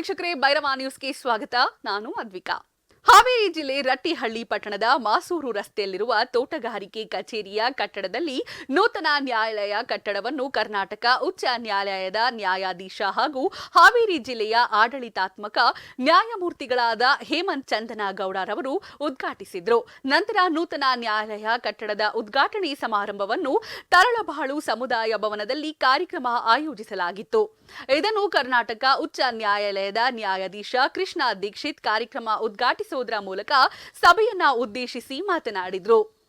ವೀಕ್ಷಕರೇ ಭೈರವ ನ್ಯೂಸ್ಗೆ ಸ್ವಾಗತ. ನಾನು ಅದ್ವಿಕಾ. ಹಾವೇರಿ ಜಿಲ್ಲೆ ರಟ್ಟಿಹಳ್ಳಿ ಪಟ್ಟಣದ ಮಾಸೂರು ರಸ್ತೆಯಲ್ಲಿರುವ ತೋಟಗಾರಿಕೆ ಕಚೇರಿಯ ಕಟ್ಟಡದಲ್ಲಿ ನೂತನ ನ್ಯಾಯಾಲಯ ಕಟ್ಟಡವನ್ನು ಕರ್ನಾಟಕ ಉಚ್ಚ ನ್ಯಾಯಾಲಯದ ನ್ಯಾಯಾಧೀಶ ಹಾಗೂ ಹಾವೇರಿ ಜಿಲ್ಲೆಯ ಆಡಳಿತಾತ್ಮಕ ನ್ಯಾಯಮೂರ್ತಿಗಳಾದ ಹೇಮಂತ್ ಚಂದನಗೌಡರವರು ಉದ್ಘಾಟಿಸಿದರು. ನಂತರ ನೂತನ ನ್ಯಾಯಾಲಯ ಕಟ್ಟಡದ ಉದ್ಘಾಟನೆ ಸಮಾರಂಭವನ್ನು ತರಳಬಾಳು ಸಮುದಾಯ ಭವನದಲ್ಲಿ ಕಾರ್ಯಕ್ರಮ ಆಯೋಜಿಸಲಾಗಿತ್ತು. ಇದನ್ನು ಕರ್ನಾಟಕ ಉಚ್ಚ ನ್ಯಾಯಾಲಯದ ನ್ಯಾಯಾಧೀಶ ಕೃಷ್ಣ ದೀಕ್ಷಿತ್ ಕಾರ್ಯಕ್ರಮ ಉದ್ಘಾಟಿಸುವುದರ ಮೂಲಕ ಸಭೆಯನ್ನ ಉದ್ದೇಶಿಸಿ ಮಾತನಾಡಿದ್ರು.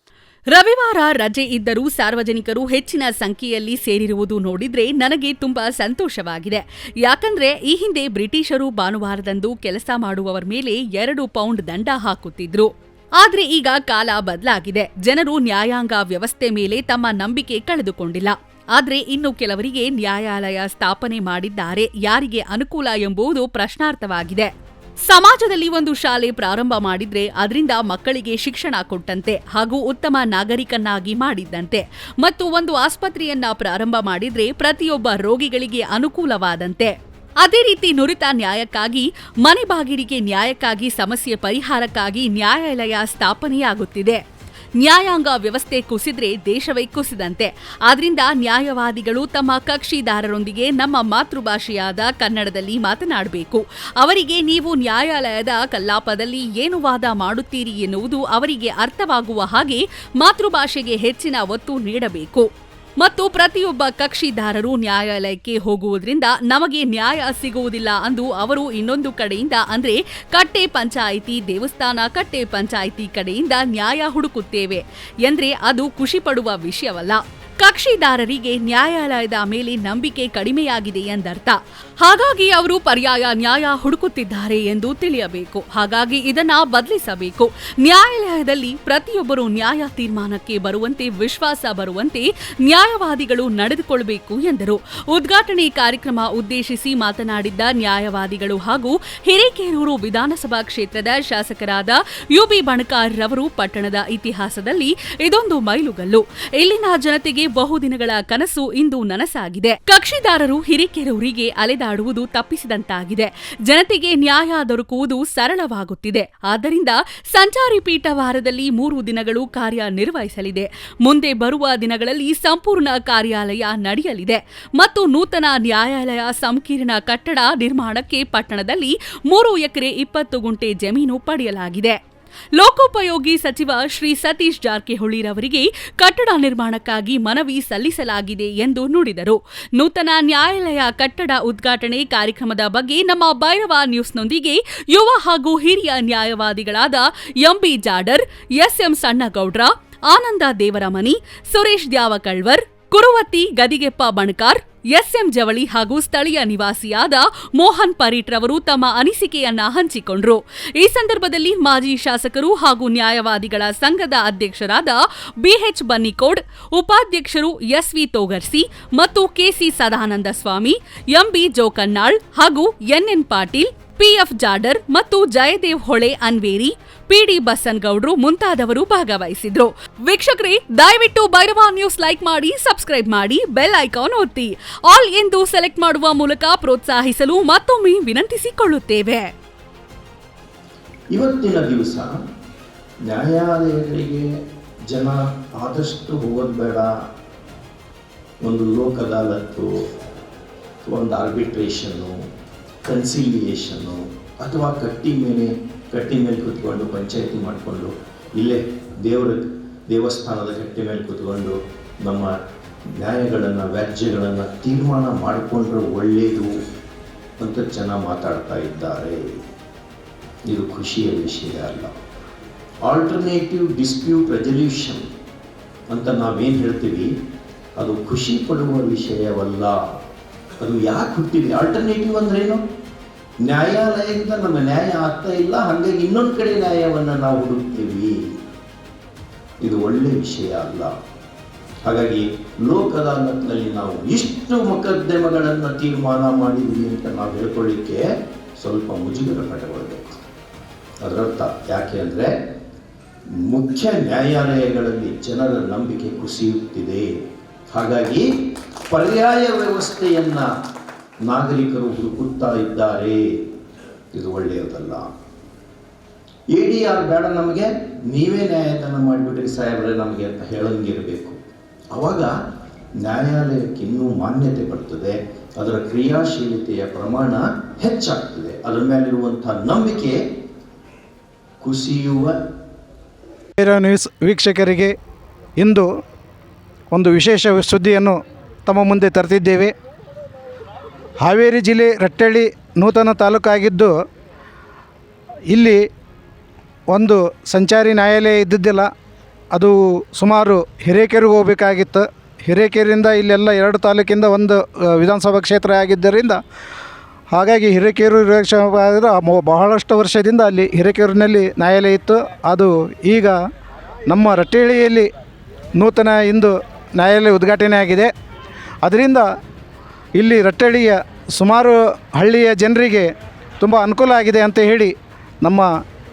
ರವಿವಾರ ರಜೆ ಇದ್ದರೂ ಸಾರ್ವಜನಿಕರು ಹೆಚ್ಚಿನ ಸಂಖ್ಯೆಯಲ್ಲಿ ಸೇರಿರುವುದು ನೋಡಿದ್ರೆ ನನಗೆ ತುಂಬಾ ಸಂತೋಷವಾಗಿದೆ. ಯಾಕಂದ್ರೆ ಈ ಹಿಂದೆ ಬ್ರಿಟಿಷರು ಭಾನುವಾರದಂದು ಕೆಲಸ ಮಾಡುವವರ ಮೇಲೆ ಎರಡು ಪೌಂಡ್ ದಂಡ ಹಾಕುತ್ತಿದ್ರು. ಆದ್ರೆ ಈಗ ಕಾಲ ಬದಲಾಗಿದೆ. ಜನರು ನ್ಯಾಯಾಂಗ ವ್ಯವಸ್ಥೆ ಮೇಲೆ ತಮ್ಮ ನಂಬಿಕೆ ಕಳೆದುಕೊಂಡಿಲ್ಲ. ಆದರೆ ಇನ್ನು ಕೆಲವರಿಗೆ ನ್ಯಾಯಾಲಯ ಸ್ಥಾಪನೆ ಮಾಡಿದ್ದಾರೆ. ಯಾರಿಗೆ ಅನುಕೂಲ ಎಂಬುದು ಪ್ರಶ್ನಾರ್ಥವಾಗಿದೆ. ಸಮಾಜದಲ್ಲಿ ಒಂದು ಶಾಲೆ ಪ್ರಾರಂಭ ಮಾಡಿದ್ರೆ ಅದರಿಂದ ಮಕ್ಕಳಿಗೆ ಶಿಕ್ಷಣ ಕೊಟ್ಟಂತೆ ಹಾಗೂ ಉತ್ತಮ ನಾಗರಿಕನ್ನಾಗಿ ಮಾಡಿದ್ದಂತೆ. ಮತ್ತು ಒಂದು ಆಸ್ಪತ್ರೆಯನ್ನ ಪ್ರಾರಂಭ ಮಾಡಿದ್ರೆ ಪ್ರತಿಯೊಬ್ಬ ರೋಗಿಗಳಿಗೆ ಅನುಕೂಲವಾದಂತೆ. ಅದೇ ರೀತಿ ನುರಿತ ನ್ಯಾಯಕ್ಕಾಗಿ, ಮನೆ ಬಾಗಿಲಿಗೆ ನ್ಯಾಯಕ್ಕಾಗಿ, ಸಮಸ್ಯೆ ಪರಿಹಾರಕ್ಕಾಗಿ ನ್ಯಾಯಾಲಯ ಸ್ಥಾಪನೆಯಾಗುತ್ತಿದೆ. ನ್ಯಾಯಾಂಗ ವ್ಯವಸ್ಥೆ ಕುಸಿದ್ರೆ ದೇಶವೇ ಕುಸಿದಂತೆ. ಆದ್ರಿಂದ ನ್ಯಾಯವಾದಿಗಳು ತಮ್ಮ ಕಕ್ಷಿದಾರರೊಂದಿಗೆ ನಮ್ಮ ಮಾತೃಭಾಷೆಯಾದ ಕನ್ನಡದಲ್ಲಿ ಮಾತನಾಡಬೇಕು. ಅವರಿಗೆ ನೀವು ನ್ಯಾಯಾಲಯದ ಕಲ್ಲಾಪದಲ್ಲಿ ಏನು ವಾದ ಮಾಡುತ್ತೀರಿ ಎನ್ನುವುದು ಅವರಿಗೆ ಅರ್ಥವಾಗುವ ಹಾಗೆ ಮಾತೃಭಾಷೆಗೆ ಹೆಚ್ಚಿನ ಒತ್ತು ನೀಡಬೇಕು. ಮತ್ತು ಪ್ರತಿಯೊಬ್ಬ ಕಕ್ಷಿದಾರರು ನ್ಯಾಯಾಲಯಕ್ಕೆ ಹೋಗುವುದರಿಂದ ನಮಗೆ ನ್ಯಾಯ ಸಿಗುವುದಿಲ್ಲ ಅಂದು ಅವರು ಇನ್ನೊಂದು ಕಡೆಯಿಂದ, ಅಂದ್ರೆ ಕಟ್ಟೆ ಪಂಚಾಯಿತಿ ದೇವಸ್ಥಾನ ಕಟ್ಟೆ ಪಂಚಾಯಿತಿ ಕಡೆಯಿಂದ ನ್ಯಾಯ ಹುಡುಕುತ್ತೇವೆ ಎಂದ್ರೆ ಅದು ಖುಷಿ ಪಡುವ ವಿಷಯವಲ್ಲ. ಕಕ್ಷಿದಾರರಿಗೆ ನ್ಯಾಯಾಲಯದ ಮೇಲೆ ನಂಬಿಕೆ ಕಡಿಮೆಯಾಗಿದೆ ಎಂದರ್ಥ. ಹಾಗಾಗಿ ಅವರು ಪರ್ಯಾಯ ನ್ಯಾಯ ಹುಡುಕುತ್ತಿದ್ದಾರೆ ಎಂದು ತಿಳಿಯಬೇಕು. ಹಾಗಾಗಿ ಇದನ್ನ ಬದಲಿಸಬೇಕು. ನ್ಯಾಯಾಲಯದಲ್ಲಿ ಪ್ರತಿಯೊಬ್ಬರು ನ್ಯಾಯ ತೀರ್ಮಾನಕ್ಕೆ ಬರುವಂತೆ ವಿಶ್ವಾಸ ಬರುವಂತೆ ನ್ಯಾಯವಾದಿಗಳು ನಡೆದುಕೊಳ್ಳಬೇಕು ಎಂದರು. ಉದ್ಘಾಟನೆ ಕಾರ್ಯಕ್ರಮ ಉದ್ದೇಶಿಸಿ ಮಾತನಾಡಿದ್ದ ನ್ಯಾಯವಾದಿಗಳು ಹಾಗೂ ಹಿರೇಕೇರೂರು ವಿಧಾನಸಭಾ ಕ್ಷೇತ್ರದ ಶಾಸಕರಾದ ಯುಬಿ ಬಣಕಾರ್ ರವರು ಪಟ್ಟಣದ ಇತಿಹಾಸದಲ್ಲಿ ಇದೊಂದು ಮೈಲುಗಲ್ಲು. ಇಲ್ಲಿನ ಜನತೆಗೆ ಬಹುದಿನಗಳ ಕನಸು ಇಂದು ನನಸಾಗಿದೆ. ಕಕ್ಷಿದಾರರು ಹಿರಿಕೆರೂರಿಗೆ ಅಲೆದಾಡುವುದು ತಪ್ಪಿಸಿದಂತಾಗಿದೆ. ಜನತೆಗೆ ನ್ಯಾಯ ದೊರಕುವುದು ಸರಳವಾಗುತ್ತಿದೆ. ಆದ್ದರಿಂದ ಸಂಚಾರಿ ಪೀಠ ವಾರದಲ್ಲಿ ಮೂರು ದಿನಗಳು ಕಾರ್ಯನಿರ್ವಹಿಸಲಿದೆ. ಮುಂದೆ ಬರುವ ದಿನಗಳಲ್ಲಿ ಸಂಪೂರ್ಣ ಕಾರ್ಯಾಲಯ ನಡೆಯಲಿದೆ. ಮತ್ತು ನೂತನ ನ್ಯಾಯಾಲಯ ಸಂಕೀರ್ಣ ಕಟ್ಟಡ ನಿರ್ಮಾಣಕ್ಕೆ ಪಟ್ಟಣದಲ್ಲಿ ಮೂರು ಎಕರೆ ಇಪ್ಪತ್ತು ಗುಂಟೆ ಜಮೀನು ಪಡೆಯಲಾಗಿದೆ. ಲೋಕೋಪಯೋಗಿ ಸಚಿವ ಶ್ರೀ ಸತೀಶ್ ಜಾರಕಿಹೊಳಿರವರಿಗೆ ಕಟ್ಟಡ ನಿರ್ಮಾಣಕ್ಕಾಗಿ ಮನವಿ ಸಲ್ಲಿಸಲಾಗಿದೆ ಎಂದು ನುಡಿದರು. ನೂತನ ನ್ಯಾಯಾಲಯ ಕಟ್ಟಡ ಉದ್ಘಾಟನೆ ಕಾರ್ಯಕ್ರಮದ ಬಗ್ಗೆ ನಮ್ಮ ಭೈರವ ನ್ಯೂಸ್ನೊಂದಿಗೆ ಯುವ ಹಾಗೂ ಹಿರಿಯ ನ್ಯಾಯವಾದಿಗಳಾದ MB Jadar, SM Sannagowdra, Ananda Devaramani Suresh Dyavakalvar Kuruvatti Gadigeppa Banakar, SM Javali ಹಾಗೂ ಸ್ಥಳೀಯ ನಿವಾಸಿಯಾದ ಮೋಹನ್ ಪರೀಟ್ ರವರು ತಮ್ಮ ಅನಿಸಿಕೆಯನ್ನ ಹಂಚಿಕೊಂಡ್ರು. ಈ ಸಂದರ್ಭದಲ್ಲಿ ಮಾಜಿ ಶಾಸಕರು ಹಾಗೂ ನ್ಯಾಯವಾದಿಗಳ ಸಂಘದ ಅಧ್ಯಕ್ಷರಾದ ಬಿಎಚ್ ಬನ್ನಿಕೋಡ್, ಉಪಾಧ್ಯಕ್ಷರು ಎಸ್ವಿ ತೋಗರ್ಸಿ ಮತ್ತು ಕೆಸಿ ಸದಾನಂದ ಸ್ವಾಮಿ, ಎಂಬಿ ಜೋಕನ್ನಾಳ್ ಹಾಗೂ ಎನ್ಎನ್ ಪಾಟೀಲ್ ಪಿಎಫ್ ಜಾಡರ್ ಮತ್ತು ಜಯದೇವ್ ಹೊಳೆ ಅನ್ವೇರಿ ಪಿಡಿ ಬಸನ್ಗೌಡ್ರು ಮುಂತಾದವರು ಭಾಗವಹಿಸಿದ್ರು. ವೀಕ್ಷಕರೇ, ದಯವಿಟ್ಟು ಭೈರವ ನ್ಯೂಸ್ ಲೈಕ್ ಮಾಡಿ, ಸಬ್ಸ್ಕ್ರೈಬ್ ಮಾಡಿ, ಬೆಲ್ ಐಕಾನ್ ಒತ್ತಿ. ಆಲ್ ಎಂದು ಸೆಲೆಕ್ಟ್ ಮಾಡುವ ಮೂಲಕ ಪ್ರೋತ್ಸಾಹಿಸಲು ಮತ್ತೊಮ್ಮೆ ವಿನಂತಿಸಿಕೊಳ್ಳುತ್ತೇವೆ. ಇವತ್ತಿನ ದಿವಸ ನ್ಯಾಯಾಲಯಗಳಿಗೆ ಜನ ಆದಷ್ಟು ಹೋಗೋದು ಬೇಡ ಒಂದು ಲೋಕ್ ಅದಾಲತ್ತು ಒಂದು ಆರ್ಬಿಟ್ರೇಷನ್ನು ಕನ್ಸಿಲಿಯೇಷನ್ನು ಅಥವಾ ಕಟ್ಟಿ ಮೇಲೆ ಕಟ್ಟಿ ಮೇಲೆ ಕೂತ್ಕೊಂಡು ಪಂಚಾಯತಿ ಮಾಡಿಕೊಂಡು, ಇಲ್ಲೇ ದೇವರ ದೇವಸ್ಥಾನದ ಕಟ್ಟಿ ಮೇಲೆ ಕೂತ್ಕೊಂಡು ನಮ್ಮ ನ್ಯಾಯಗಳನ್ನು, ವ್ಯಾಜ್ಯಗಳನ್ನು ತೀರ್ಮಾನ ಮಾಡಿಕೊಂಡ್ರೆ ಒಳ್ಳೆಯದು ಅಂತ ಜನ ಮಾತಾಡ್ತಾ ಇದ್ದಾರೆ. ಇದು ಖುಷಿಯ ವಿಷಯ ಅಲ್ಲ. ಆಲ್ಟರ್ನೇಟಿವ್ ಡಿಸ್ಪ್ಯೂಟ್ ರೆಸಲ್ಯೂಷನ್ ಅಂತ ನಾವೇನು ಹೇಳ್ತೀವಿ, ಅದು ಖುಷಿ ಪಡುವ ವಿಷಯವಲ್ಲ. ಅದು ಯಾಕೆ ಹುಟ್ಟಿದೆ ಆಲ್ಟರ್ನೇಟಿವ್ ಅಂದ್ರೇನು? ನ್ಯಾಯಾಲಯದಿಂದ ನಮ್ಮ ನ್ಯಾಯ ಆಗ್ತಾ ಇಲ್ಲ, ಹಾಗಾಗಿ ಇನ್ನೊಂದು ಕಡೆ ನ್ಯಾಯವನ್ನು ನಾವು ಹುಡುಕ್ತೀವಿ. ಇದು ಒಳ್ಳೆಯ ವಿಷಯ ಅಲ್ಲ. ಹಾಗಾಗಿ ಲೋಕ ನಾವು ಇಷ್ಟು ಮೊಕದ್ದಮೆಗಳನ್ನು ತೀರ್ಮಾನ ಮಾಡಿದ್ವಿ ಅಂತ ನಾವು ಹೇಳ್ಕೊಳ್ಳಿಕ್ಕೆ ಸ್ವಲ್ಪ ಮುಜುಗರ ಪಟ್ಟುಕೊಳ್ಬೇಕು ಅದರರ್ಥ ಯಾಕೆ ಅಂದರೆ ಮುಖ್ಯ ನ್ಯಾಯಾಲಯಗಳಲ್ಲಿ ಜನರ ನಂಬಿಕೆ ಕುಸಿಯುತ್ತಿದೆ. ಹಾಗಾಗಿ ಪರ್ಯಾಯ ವ್ಯವಸ್ಥೆಯನ್ನು ನಾಗರಿಕರು ಹುಡುಕುತ್ತಾ ಇದ್ದಾರೆ. ಇದು ಒಳ್ಳೆಯದಲ್ಲ. ಎ ಡಿ ಆರ್ ಬೇಡ ನಮಗೆ, ನೀವೇ ನ್ಯಾಯದಾನ ಮಾಡಿಬಿಟ್ರಿ ಸಾಹೇಬ್ರೆ, ನಮಗೆ ಅಂತ ಹೇಳಂಗಿರಬೇಕು. ಆವಾಗ ನ್ಯಾಯಾಲಯಕ್ಕೆ ಇನ್ನೂ ಮಾನ್ಯತೆ ಬರ್ತದೆ, ಅದರ ಕ್ರಿಯಾಶೀಲತೆಯ ಪ್ರಮಾಣ ಹೆಚ್ಚಾಗ್ತದೆ. ಅದರ ಮೇಲಿರುವಂಥ ನಂಬಿಕೆ ಕುಸಿಯುವ. ನ್ಯೂಸ್ ವೀಕ್ಷಕರಿಗೆ ಇಂದು ಒಂದು ವಿಶೇಷ ಸುದ್ದಿಯನ್ನು ತಮ್ಮ ಮುಂದೆ ತರ್ತಿದ್ದೇವೆ. ಹಾವೇರಿ ಜಿಲ್ಲೆ ರಟ್ಟಳ್ಳಿ ನೂತನ ತಾಲೂಕಾಗಿದ್ದು, ಇಲ್ಲಿ ಒಂದು ಸಂಚಾರಿ ನ್ಯಾಯಾಲಯ ಇದ್ದಿದ್ದಿಲ್ಲ. ಅದು ಸುಮಾರು ಹಿರೇಕೆರೆಗೆ ಹೋಗಬೇಕಾಗಿತ್ತು. ಹಿರೇಕೆರೆಯಿಂದ ಇಲ್ಲೆಲ್ಲ ಎರಡು ತಾಲೂಕಿಂದ ಒಂದು ವಿಧಾನಸಭಾ ಕ್ಷೇತ್ರ ಆಗಿದ್ದರಿಂದ, ಹಾಗಾಗಿ ಹಿರೇಕೆರು ಬಹಳಷ್ಟು ವರ್ಷದಿಂದ ಅಲ್ಲಿ ಹಿರೇಕೆರೂರಿನಲ್ಲಿ ನ್ಯಾಯಾಲಯ ಇತ್ತು. ಅದು ಈಗ ನಮ್ಮ ರಟ್ಟೇಳಿಯಲ್ಲಿ ನೂತನ ಇಂದು ನ್ಯಾಯಾಲಯ ಉದ್ಘಾಟನೆ ಆಗಿದೆ ಅದರಿಂದ ಇಲ್ಲಿ ರಟ್ಟಳ್ಳಿಯ ಸುಮಾರು ಹಳ್ಳಿಯ ಜನರಿಗೆ ತುಂಬ ಅನುಕೂಲ ಆಗಿದೆ ಅಂತ ಹೇಳಿ ನಮ್ಮ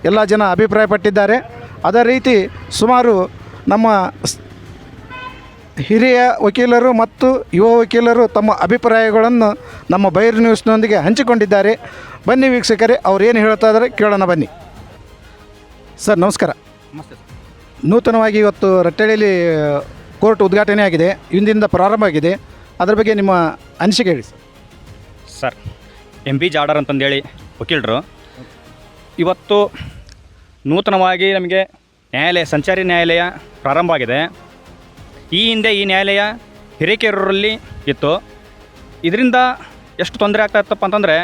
ಎಲ್ಲ ಜನ ಅಭಿಪ್ರಾಯಪಟ್ಟಿದ್ದಾರೆ. ಅದೇ ರೀತಿ ಸುಮಾರು ನಮ್ಮ ಹಿರಿಯ ವಕೀಲರು ಮತ್ತು ಯುವ ವಕೀಲರು ತಮ್ಮ ಅಭಿಪ್ರಾಯಗಳನ್ನು ನಮ್ಮ ಬೈರ್ ನ್ಯೂಸ್ನೊಂದಿಗೆ ಹಂಚಿಕೊಂಡಿದ್ದಾರೆ. ಬನ್ನಿ ವೀಕ್ಷಕರೇ ಅವ್ರು ಏನು ಹೇಳ್ತಾ ಇದ್ದಾರೆ ಕೇಳೋಣ ಬನ್ನಿ. ಸರ್ ನಮಸ್ಕಾರ. ನೂತನವಾಗಿ ಇವತ್ತು ರಟ್ಟಳ್ಳಿಯಲ್ಲಿ ಕೋರ್ಟ್ ಉದ್ಘಾಟನೆ ಆಗಿದೆ. ಇಂದಿನಿಂದ ಪ್ರಾರಂಭ ಆಗಿದೆ. ಅದರ ಬಗ್ಗೆ ನಿಮ್ಮ ಅನಿಸಿಕೆ ಹೇಳಿ sir. Sir, M B Jadar ಅಂತಂದೇಳಿ ವಕೀಲರು, ಇವತ್ತು ನೂತನವಾಗಿ ನಮಗೆ ನ್ಯಾಯಾಲಯ, ಸಂಚಾರಿ ನ್ಯಾಯಾಲಯ ಪ್ರಾರಂಭ ಆಗಿದೆ. ಈ ಹಿಂದೆ ಈ ನ್ಯಾಯಾಲಯ ಹಿರೇಕೆರೂರಲ್ಲಿ ಇತ್ತು. ಇದರಿಂದ ಎಷ್ಟು ತೊಂದರೆ ಆಗ್ತಾ ಇತ್ತಪ್ಪ ಅಂತಂದರೆ,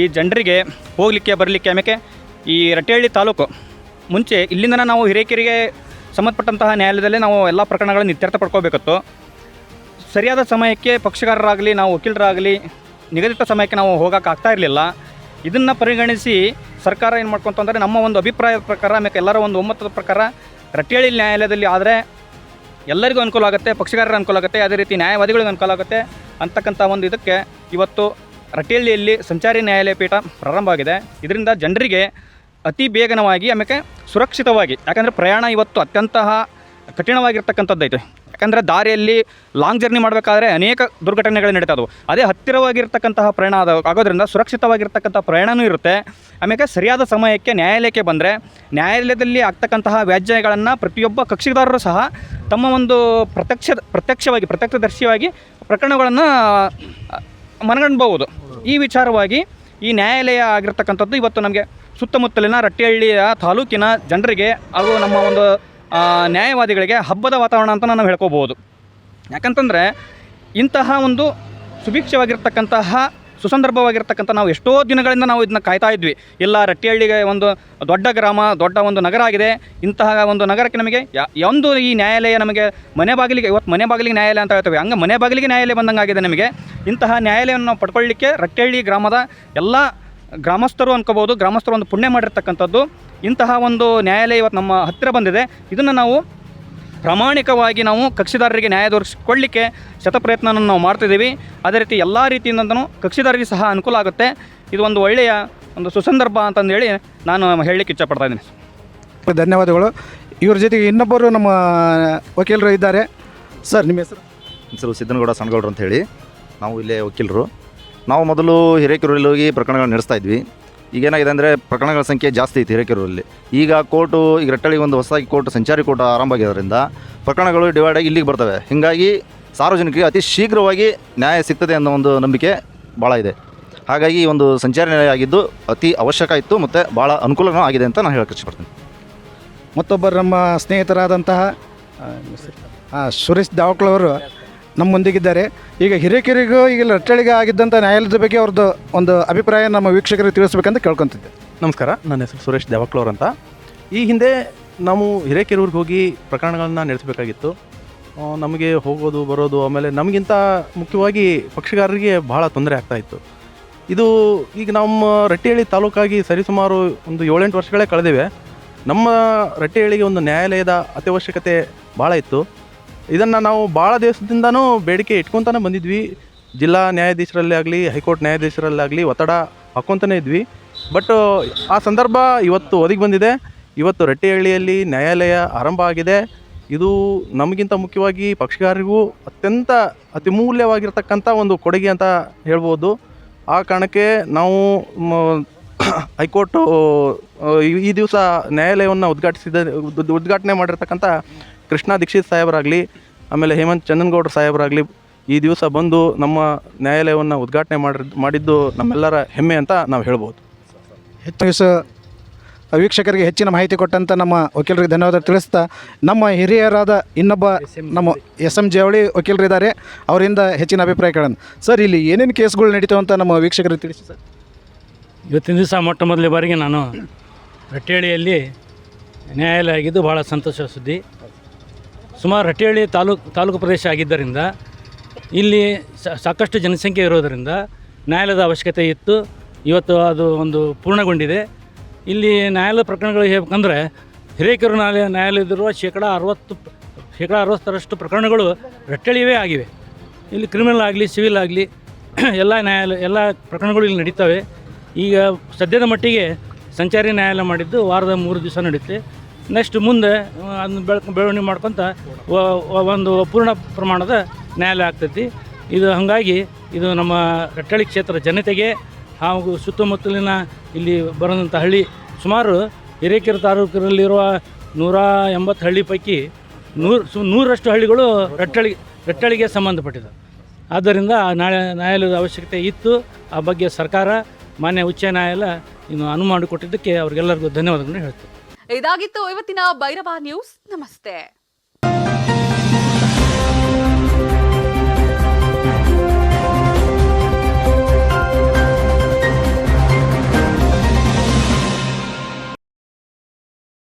ಈ ಜನರಿಗೆ ಹೋಗಲಿಕ್ಕೆ, ಬರಲಿಕ್ಕೆ ಆಮೇಲೆ ಈ ರಟ್ಟೇಹಳ್ಳಿ ತಾಲೂಕು ಮುಂಚೆ ಇಲ್ಲಿಂದ ನಾವು ಹಿರೇಕೆರಿಗೆ ಸಂಬಂಧಪಟ್ಟಂತಹ ನ್ಯಾಯಾಲಯದಲ್ಲೇ ನಾವು ಎಲ್ಲ ಪ್ರಕರಣಗಳನ್ನು ಇತ್ಯರ್ಥ ಪಡ್ಕೋಬೇಕಿತ್ತು. ಸರಿಯಾದ ಸಮಯಕ್ಕೆ ಪಕ್ಷಕಾರರಾಗಲಿ ನಾವು ವಕೀಲರಾಗಲಿ, ನಿಗದಿತ ಸಮಯಕ್ಕೆ ನಾವು ಹೋಗೋಕ್ಕಾಗ್ತಾ ಇರಲಿಲ್ಲ. ಇದನ್ನು ಪರಿಗಣಿಸಿ ಸರ್ಕಾರ ಏನು ಮಾಡ್ಕೊಂತಂದರೆ ನಮ್ಮ ಒಂದು ಅಭಿಪ್ರಾಯದ ಪ್ರಕಾರ ಆಮೇಲೆ ಎಲ್ಲರ ಒಂದು ಒಮ್ಮತದ ಪ್ರಕಾರ ರಟ್ಟಿಹಳ್ಳಿ ನ್ಯಾಯಾಲಯದಲ್ಲಿ ಆದರೆ ಎಲ್ಲರಿಗೂ ಅನುಕೂಲ ಆಗುತ್ತೆ ಪಕ್ಷಕಾರರ ಅನುಕೂಲ ಆಗುತ್ತೆ, ಅದೇ ರೀತಿ ನ್ಯಾಯವಾದಿಗಳಿಗೆ ಅನುಕೂಲ ಆಗುತ್ತೆ ಅಂತಕ್ಕಂಥ ಒಂದು ಇದಕ್ಕೆ ಇವತ್ತು ರಟ್ಟಿಹಳ್ಳಿಯಲ್ಲಿ ಸಂಚಾರಿ ನ್ಯಾಯಾಲಯ ಪೀಠ ಪ್ರಾರಂಭ ಆಗಿದೆ. ಇದರಿಂದ ಜನರಿಗೆ ಅತಿ ಬೇಗನವಾಗಿ ಆಮೇಲೆ ಸುರಕ್ಷಿತವಾಗಿ, ಯಾಕಂದರೆ ಪ್ರಯಾಣ ಇವತ್ತು ಅತ್ಯಂತಹ ಕಠಿಣವಾಗಿರ್ತಕ್ಕಂಥದ್ದೈತೆ. ಯಾಕಂದರೆ ದಾರಿಯಲ್ಲಿ ಲಾಂಗ್ ಜರ್ನಿ ಮಾಡಬೇಕಾದ್ರೆ ಅನೇಕ ದುರ್ಘಟನೆಗಳು ನಡೀತಾ ಅದೇ ಹತ್ತಿರವಾಗಿರ್ತಕ್ಕಂತಹ ಪ್ರಯಾಣ ಆಗೋದ್ರಿಂದ ಸುರಕ್ಷಿತವಾಗಿರ್ತಕ್ಕಂಥ ಪ್ರಯಾಣವೂ ಇರುತ್ತೆ. ಆಮೇಲೆ ಸರಿಯಾದ ಸಮಯಕ್ಕೆ ನ್ಯಾಯಾಲಯಕ್ಕೆ ಬಂದರೆ ನ್ಯಾಯಾಲಯದಲ್ಲಿ ಆಗ್ತಕ್ಕಂತಹ ವ್ಯಾಜ್ಯಗಳನ್ನು ಪ್ರತಿಯೊಬ್ಬ ಕಕ್ಷಿದಾರರು ಸಹ ತಮ್ಮ ಒಂದು ಪ್ರತ್ಯಕ್ಷ ಪ್ರತ್ಯಕ್ಷವಾಗಿ, ಪ್ರತ್ಯಕ್ಷದರ್ಶಿಯಾಗಿ ಪ್ರಕರಣಗಳನ್ನು ಮನಗಣ್ಬಹುದು ಈ ವಿಚಾರವಾಗಿ ಈ ನ್ಯಾಯಾಲಯ ಆಗಿರ್ತಕ್ಕಂಥದ್ದು ಇವತ್ತು ನಮಗೆ ಸುತ್ತಮುತ್ತಲಿನ ರಟ್ಟಿಹಳ್ಳಿಯ ತಾಲೂಕಿನ ಜನರಿಗೆ ಹಾಗೂ ನಮ್ಮ ಒಂದು ನ್ಯಾಯವಾದಿಗಳಿಗೆ ಹಬ್ಬದ ವಾತಾವರಣ ಅಂತ ನಾವು ಹೇಳ್ಕೋಬೋದು. ಯಾಕಂತಂದರೆ ಇಂತಹ ಒಂದು ಸುಭಿಕ್ಷವಾಗಿರ್ತಕ್ಕಂತಹ, ಸುಸಂದರ್ಭವಾಗಿರ್ತಕ್ಕಂಥ ನಾವು ಎಷ್ಟೋ ದಿನಗಳಿಂದ ನಾವು ಇದನ್ನ ಕಾಯ್ತಾ ಇದ್ವಿ. ಇಲ್ಲ ರಟ್ಟಿಹಳ್ಳಿಗೆ ಒಂದು ದೊಡ್ಡ ಗ್ರಾಮ, ದೊಡ್ಡ ಒಂದು ನಗರ ಆಗಿದೆ. ಇಂತಹ ಒಂದು ನಗರಕ್ಕೆ ನಮಗೆ ಒಂದು ಈ ನ್ಯಾಯಾಲಯ ನಮಗೆ ಮನೆ ಬಾಗಿಲಿಗೆ, ಇವತ್ತು ಮನೆ ಬಾಗಿಲಿಗೆ ನ್ಯಾಯಾಲಯ ಅಂತ ಹೇಳ್ತೇವೆ. ಹಂಗೆ ಮನೆ ಬಾಗಿಲಿಗೆ ನ್ಯಾಯಾಲಯ ಬಂದಂಗೆ ಆಗಿದೆ ನಮಗೆ. ಇಂತಹ ನ್ಯಾಯಾಲಯವನ್ನು ನಾವು ಪಡ್ಕೊಳ್ಳಿಕ್ಕೆ ರಟ್ಟಿಹಳ್ಳಿ ಗ್ರಾಮದ ಎಲ್ಲ ಗ್ರಾಮಸ್ಥರು ಅನ್ಕೋಬೋದು, ಗ್ರಾಮಸ್ಥರು ಒಂದು ಪುಣ್ಯ ಮಾಡಿರ್ತಕ್ಕಂಥದ್ದು. ಇಂತಹ ಒಂದು ನ್ಯಾಯಾಲಯ ಇವತ್ತು ನಮ್ಮ ಹತ್ತಿರ ಬಂದಿದೆ. ಇದನ್ನು ನಾವು ಪ್ರಾಮಾಣಿಕವಾಗಿ ನಾವು ಕಕ್ಷಿದಾರರಿಗೆ ನ್ಯಾಯ ದೊರಕಿಸಿಕೊಳ್ಳಿಕ್ಕೆ ಶತಪ್ರಯತ್ನವನ್ನು ನಾವು ಮಾಡ್ತಿದ್ದೀವಿ. ಅದೇ ರೀತಿ ಎಲ್ಲ ರೀತಿಯಿಂದನೂ ಕಕ್ಷಿದಾರರಿಗೆ ಸಹ ಅನುಕೂಲ ಆಗುತ್ತೆ. ಇದು ಒಂದು ಒಳ್ಳೆಯ ಒಂದು ಸುಸಂದರ್ಭ ಅಂತಂದೇಳಿ ನಾನು ಹೇಳಲಿಕ್ಕೆ ಇಚ್ಛಪಡ್ತಾ ಇದ್ದೀನಿ. ಧನ್ಯವಾದಗಳು. ಇವ್ರ ಜೊತೆಗೆ ಇನ್ನೊಬ್ಬರು ನಮ್ಮ ವಕೀಲರು ಇದ್ದಾರೆ. ಸರ್ ನಿಮ್ಮ ಹೆಸರು? ಹೆಸರು ಸಿದ್ದನಗೌಡ ಸಣ್ಣಗೌಡ್ರು ಅಂತ ಹೇಳಿ. ನಾವು ಇಲ್ಲೇ ವಕೀಲರು. ನಾವು ಮೊದಲು ಹಿರೇಕೆರೂರಲ್ಲಿ ಹೋಗಿ ಪ್ರಕರಣಗಳನ್ನ ನಡೆಸ್ತಾ ಇದ್ವಿ. ಈಗೇನಾಗಿದೆ ಅಂದರೆ ಪ್ರಕರಣಗಳ ಸಂಖ್ಯೆ ಜಾಸ್ತಿ ಐತಿ ಹಿರೇಕೆರೂರಲ್ಲಿ. ಈಗ ಕೋರ್ಟು, ಈಗ ರಟ್ಟಳಿಗೆ ಒಂದು ಹೊಸದಾಗಿ ಕೋರ್ಟ್, ಸಂಚಾರಿ ಕೋರ್ಟ್ ಆರಂಭ ಆಗಿರೋದ್ರಿಂದ ಪ್ರಕರಣಗಳು ಡಿವೈಡ್ ಆಗಿ ಇಲ್ಲಿಗೆ ಬರ್ತವೆ. ಹೀಗಾಗಿ ಸಾರ್ವಜನಿಕರಿಗೆ ಅತಿ ಶೀಘ್ರವಾಗಿ ನ್ಯಾಯ ಸಿಗ್ತದೆ ಅನ್ನೋ ಒಂದು ನಂಬಿಕೆ ಭಾಳ ಇದೆ. ಹಾಗಾಗಿ ಒಂದು ಸಂಚಾರಿ ನ್ಯಾಯ ಆಗಿದ್ದು ಅತಿ ಅವಶ್ಯಕ ಇತ್ತು ಮತ್ತು ಭಾಳ ಅನುಕೂಲನೂ ಆಗಿದೆ ಅಂತ ನಾನು ಹೇಳಕ್ಕೆ ಇಷ್ಟಪಡ್ತೀನಿ. ಮತ್ತೊಬ್ಬರು ನಮ್ಮ ಸ್ನೇಹಿತರಾದಂತಹ ಸುರೇಶ್ ದಾವಕ್ಳವರು ನಮ್ಮ ಮುಂದಿಗಿದ್ದಾರೆ ಈಗ ಹಿರೇಕೆರಿಗೂ ಈಗ ರಟ್ಟಳಿಗೆ ಆಗಿದ್ದಂಥ ನ್ಯಾಯಾಲಯದ ಬಗ್ಗೆ ಅವ್ರದ್ದು ಒಂದು ಅಭಿಪ್ರಾಯ ನಮ್ಮ ವೀಕ್ಷಕರಿಗೆ ತಿಳಿಸ್ಬೇಕಂತ ಕೇಳ್ಕೊತಿದ್ದೆ. ನಮಸ್ಕಾರ, ನನ್ನ ಹೆಸರು ಸುರೇಶ್ ದೇವಕ್ಲೋರ್ ಅಂತ. ಈ ಹಿಂದೆ ನಾವು ಹಿರೇಕೆರೂರಿಗೆ ಹೋಗಿ ಪ್ರಕರಣಗಳನ್ನ ನಡೆಸಬೇಕಾಗಿತ್ತು. ನಮಗೆ ಹೋಗೋದು, ಬರೋದು, ಆಮೇಲೆ ನಮಗಿಂತ ಮುಖ್ಯವಾಗಿ ಪಕ್ಷಗಾರರಿಗೆ ಬಹಳ ತೊಂದರೆ ಆಗ್ತಾ ಇತ್ತು. ಇದು ಈಗ ನಮ್ಮ ರಟ್ಟಿಹಳ್ಳಿ ತಾಲೂಕಾಗಿ ಸರಿಸುಮಾರು ಒಂದು ಏಳೆಂಟು ವರ್ಷಗಳೇ ಕಳೆದಿವೆ. ನಮ್ಮ ರಟ್ಟಿಹಳ್ಳಿಗೆ ಒಂದು ನ್ಯಾಯಾಲಯದ ಅತ್ಯವಶ್ಯಕತೆ ಭಾಳ ಇತ್ತು. ಇದನ್ನು ನಾವು ಭಾಳ ದಿವಸದಿಂದನೂ ಬೇಡಿಕೆ ಇಟ್ಕೊತಾನೆ ಬಂದಿದ್ವಿ. ಜಿಲ್ಲಾ ನ್ಯಾಯಾಧೀಶರಲ್ಲಿ ಆಗಲಿ, ಹೈಕೋರ್ಟ್ ನ್ಯಾಯಾಧೀಶರಲ್ಲಾಗಲಿ ಒತ್ತಡ ಹಾಕ್ಕೊತಾನೆ ಇದ್ವಿ. ಬಟ್, ಆ ಸಂದರ್ಭ ಇವತ್ತು ಒದಗಿ ಬಂದಿದೆ. ಇವತ್ತು ರಟ್ಟಿಹಳ್ಳಿಯಲ್ಲಿ ನ್ಯಾಯಾಲಯ ಆರಂಭ ಆಗಿದೆ. ಇದು ನಮಗಿಂತ ಮುಖ್ಯವಾಗಿ ಪಕ್ಷಗಾರರಿಗೂ ಅತ್ಯಂತ ಅತಿಮೂಲ್ಯವಾಗಿರ್ತಕ್ಕಂಥ ಒಂದು ಕೊಡುಗೆ ಅಂತ ಹೇಳ್ಬೋದು. ಆ ಕಾರಣಕ್ಕೆ ನಾವು ಹೈಕೋರ್ಟು, ಈ- ದಿವಸ ನ್ಯಾಯಾಲಯವನ್ನು ಉದ್ಘಾಟಿಸಿದ ಉದ್- ಉದ್ಘಾಟನೆ ಮಾಡಿರ್ತಕ್ಕಂಥ ಕೃಷ್ಣ ದೀಕ್ಷಿತ್ ಸಾಹೇಬರಾಗಲಿ ಆಮೇಲೆ ಹೇಮಂತ್ ಚಂದನಗೌಡರು ಸಾಹೇಬರಾಗಲಿ ಈ ದಿವಸ ಬಂದು ನಮ್ಮ ನ್ಯಾಯಾಲಯವನ್ನು ಉದ್ಘಾಟನೆ ಮಾಡಿ ಮಾಡಿದ್ದು ನಮ್ಮೆಲ್ಲರ ಹೆಮ್ಮೆ ಅಂತ ನಾವು ಹೇಳ್ಬೋದು. ಹೆಚ್ಚು ದಿವಸ ವೀಕ್ಷಕರಿಗೆ ಹೆಚ್ಚಿನ ಮಾಹಿತಿ ಕೊಟ್ಟಂತ ನಮ್ಮ ವಕೀಲರಿಗೆ ಧನ್ಯವಾದ ತಿಳಿಸ್ತಾ ನಮ್ಮ ಹಿರಿಯರಾದ ಇನ್ನೊಬ್ಬ ನಮ್ಮ ಎಸ್ ಎಂ ಜವಳಿ ವಕೀಲರಿದ್ದಾರೆ ಅವರಿಂದ ಹೆಚ್ಚಿನ ಅಭಿಪ್ರಾಯ ಕೇಳೋಣ. ಸರ್ ಇಲ್ಲಿ ಏನೇನು ಕೇಸ್ಗಳು ನಡೀತಾವೆ ಅಂತ ನಮ್ಮ ವೀಕ್ಷಕರಿಗೆ ತಿಳಿಸಿ ಸರ್. ಇವತ್ತಿನ ದಿವಸ ಮೊಟ್ಟ ಮೊದಲ ಬಾರಿಗೆ ನಾನು ರಟ್ಟೇಳಿಯಲ್ಲಿ ನ್ಯಾಯಾಲಯ ಆಗಿದ್ದು ಭಾಳ ಸಂತೋಷ ಸುದ್ದಿ. ಸುಮಾರು ಹಟ್ಟಿಹಳ್ಳಿ ತಾಲೂಕು ತಾಲೂಕು ಪ್ರದೇಶ ಆಗಿದ್ದರಿಂದ ಇಲ್ಲಿ ಸಾಕಷ್ಟು ಜನಸಂಖ್ಯೆ ಇರೋದರಿಂದ ನ್ಯಾಯಾಲಯದ ಅವಶ್ಯಕತೆ ಇತ್ತು. ಇವತ್ತು ಅದು ಒಂದು ಪೂರ್ಣಗೊಂಡಿದೆ. ಇಲ್ಲಿ ನ್ಯಾಯಾಲಯ ಪ್ರಕರಣಗಳು ಹೇಳ್ಬೇಕಂದ್ರೆ ಹಿರೇಕೆರು ನ್ಯಾಯಾಲಯ ನ್ಯಾಯಾಲಯದಲ್ಲಿರುವ ಶೇಕಡ ಅರವತ್ತು ಶೇಕಡ ಅರವತ್ತರಷ್ಟು ಪ್ರಕರಣಗಳು ರಟ್ಟಳಿಯವೇ ಆಗಿವೆ. ಇಲ್ಲಿ ಕ್ರಿಮಿನಲ್ ಆಗಲಿ, ಸಿವಿಲ್ ಆಗಲಿ ಎಲ್ಲ ನ್ಯಾಯಾಲಯ ಎಲ್ಲ ಪ್ರಕರಣಗಳು ಇಲ್ಲಿ ನಡೀತವೆ. ಈಗ ಸದ್ಯದ ಮಟ್ಟಿಗೆ ಸಂಚಾರಿ ನ್ಯಾಯಾಲಯ ಮಾಡಿದ್ದು ವಾರದ ಮೂರು ದಿವಸ ನಡೆಯುತ್ತೆ ನೆಕ್ಸ್ಟ್ ಮುಂದೆ ಅದನ್ನು ಬೆಳ್, ಬೆಳವಣಿಗೆ ಮಾಡ್ಕೊತ ಒಂದು ಪೂರ್ಣ ಪ್ರಮಾಣದ ನ್ಯಾಯಾಲಯ ಆಗ್ತೈತಿ. ಇದು ಹಾಗಾಗಿ, ಇದು ನಮ್ಮ ರಟ್ಟಳ್ಳಿ ಕ್ಷೇತ್ರ ಜನತೆಗೆ ಹಾಗೂ ಸುತ್ತಮುತ್ತಲಿನ ಇಲ್ಲಿ ಬರೋದಂಥ ಹಳ್ಳಿ, ಸುಮಾರು ಹಿರೇಕೆರೆ ತಾಲೂಕಿನಲ್ಲಿರುವ ನೂರ ಎಂಬತ್ತು ಹಳ್ಳಿ ಪೈಕಿ ನೂರು, ಸು ನೂರಷ್ಟು ಹಳ್ಳಿಗಳು ರಟ್ಟಳಿ ರಟ್ಟಳಿಗೆ ಸಂಬಂಧಪಟ್ಟಿದೆ. ಆದ್ದರಿಂದ ನಾಳೆ ನ್ಯಾಯಾಲಯದ ಅವಶ್ಯಕತೆ ಇತ್ತು. ಆ ಬಗ್ಗೆ ಸರ್ಕಾರ, ಮಾನ್ಯ ಉಚ್ಚ ನ್ಯಾಯಾಲಯ ಇನ್ನು ಅನುವು ಮಾಡಿಕೊಟ್ಟಿದ್ದಕ್ಕೆ ಅವ್ರಿಗೆಲ್ಲರಿಗೂ ಧನ್ಯವಾದಗಳನ್ನು ಹೇಳ್ತೀನಿ. ಇದಾಗಿತ್ತು ಇವತ್ತಿನ ಭೈರವ ನ್ಯೂಸ್. ನಮಸ್ತೆ.